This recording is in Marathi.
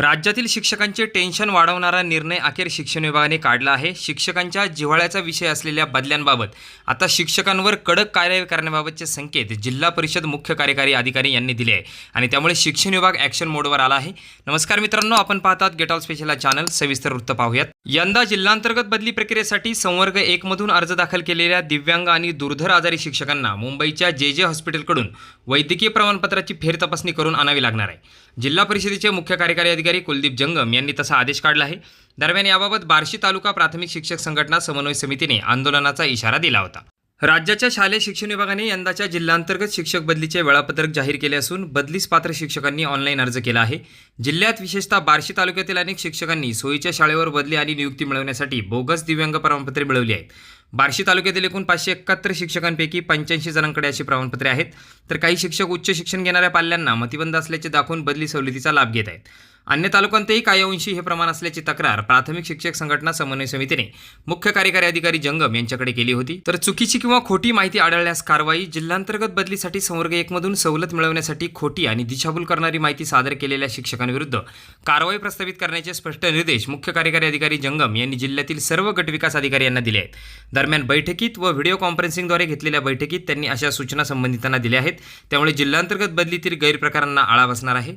राज्यातील शिक्षकांचे टेन्शन वाढवणारा निर्णय अखेर शिक्षण विभागाने काढला आहे. शिक्षकांच्या जिव्हाळ्याचा विषय असलेल्या बदल्यांबाबत आता शिक्षकांवर कडक कार्यवाही करण्याबाबतचे संकेत जिल्हा परिषद मुख्य कार्यकारी अधिकारी यांनी दिले आहे आणि त्यामुळे शिक्षण विभाग ॲक्शन मोडवर आला आहे. नमस्कार मित्रांनो आपण पाहतात गेट ऑल स्पेशल चॅनल सविस्तर वृत्त पाहूयात. यंदा जिल्हांतर्गत बदली प्रक्रियेसाठी संवर्ग एकमधून अर्ज दाखल केलेल्या दिव्यांग आणि दुर्धर आजारी शिक्षकांना मुंबईच्या जे जे हॉस्पिटलकडून वैद्यकीय प्रमाणपत्राची फेरतपासणी करून आणावी लागणार आहे. जिल्हा परिषदेचे मुख्य कार्यकारी अधिकारी कुलदीप जंगम यांनी तसा आदेश काढला आहे. दरम्यान याबाबत बार्शी तालुका प्राथमिक शिक्षक संघटना समन्वय समितीने आंदोलनाचा इशारा दिला होता. राज्याच्या शालेय शिक्षण विभागाने यंदाच्या जिल्हांतर्गत शिक्षक बदलीचे वेळापत्रक जाहीर केले असून बदलीस पात्र शिक्षकांनी ऑनलाईन अर्ज केला आहे. जिल्ह्यात विशेषतः बार्शी तालुक्यातील अनेक शिक्षकांनी सोयीच्या शाळेवर बदली आणि नियुक्ती मिळवण्यासाठी बोगस दिव्यांग प्रमाणपत्रे मिळवली आहेत. बार्शी तालुक्यातील एकूण पाचशे एकाहत्तर शिक्षकांपैकी पंच्याऐंशी जणांकडे अशी प्रमाणपत्रे आहेत. तर काही शिक्षक उच्च शिक्षण घेणाऱ्या पाल्यांना मतिबंध असल्याचे दाखवून बदली सवलतीचा लाभ घेत आहेत. अन्य तालुक्यांतही कायवंशी हे प्रमाण असल्याची तक्रार प्राथमिक शिक्षक संघटना समन्वय समितीने मुख्य कार्यकारी अधिकारी जंगम यांच्याकडे केली होती. तर चुकीची किंवा खोटी माहिती आढळल्यास कारवाई जिल्हांतर्गत बदलीसाठी संवर्ग एकमधून सवलत मिळवण्यासाठी खोटी आणि दिशाभूल करणारी माहिती सादर केलेल्या शिक्षकांविरुद्ध कारवाई प्रस्तावित करण्याचे स्पष्ट निर्देश मुख्य कार्यकारी अधिकारी जंगम यांनी जिल्ह्यातील सर्व गटविकास अधिकारी यांना दिले आहेत. दरम्यान बैठकीत व व्हिडिओ कॉन्फरन्सिंगद्वारे घेतलेल्या बैठकीत त्यांनी अशा सूचना संबंधितांना दिल्या आहेत. त्यामुळे जिल्हांतर्गत बदलीतील गैरप्रकारांना आळा बसणार आहे.